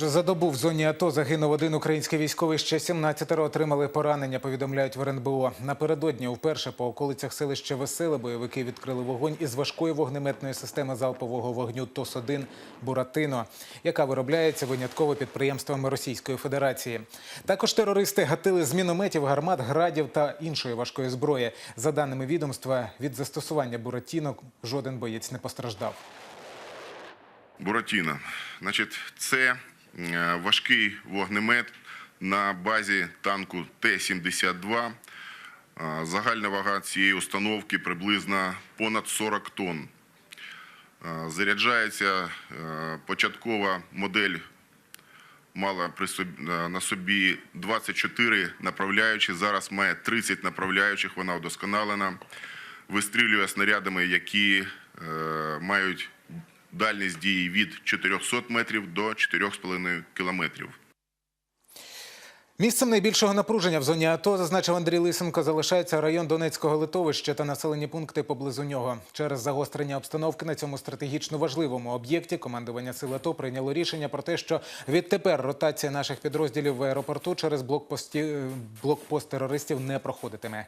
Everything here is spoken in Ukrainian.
За добу в зоні АТО загинув один український військовий. Ще 17 отримали поранення. Повідомляють в РНБО. Напередодні вперше по околицях селища Веселе бойовики відкрили вогонь із важкої вогнеметної системи залпового вогню ТОС-1 Буратино, яка виробляється винятково підприємствами Російської Федерації. Також терористи гатили з мінометів, гармат, градів та іншої важкої зброї. За даними відомства, від застосування Буратіно жоден боєць не постраждав. Буратіно. Значить, це важкий вогнемет на базі танку Т-72. Е, Загальна вага цієї установки приблизно понад 40 тонн. Е, Заряджається е, початкова модель мала е, на собі 24 направляючі. Зараз має 30 направляючих, вона удосконалена. Вистрілює снарядами, які е, мають дальність дії від 400 метрів до 4,5 кілометрів. Місцем найбільшого напруження в зоні АТО, зазначив Андрій Лисенко, залишається район Донецького литовища та населені пункти поблизу нього. Через загострення обстановки на цьому стратегічно важливому об'єкті командування сил АТО прийняло рішення про те, що відтепер ротація наших підрозділів в аеропорту через блокпості, блокпост терористів не проходитиме.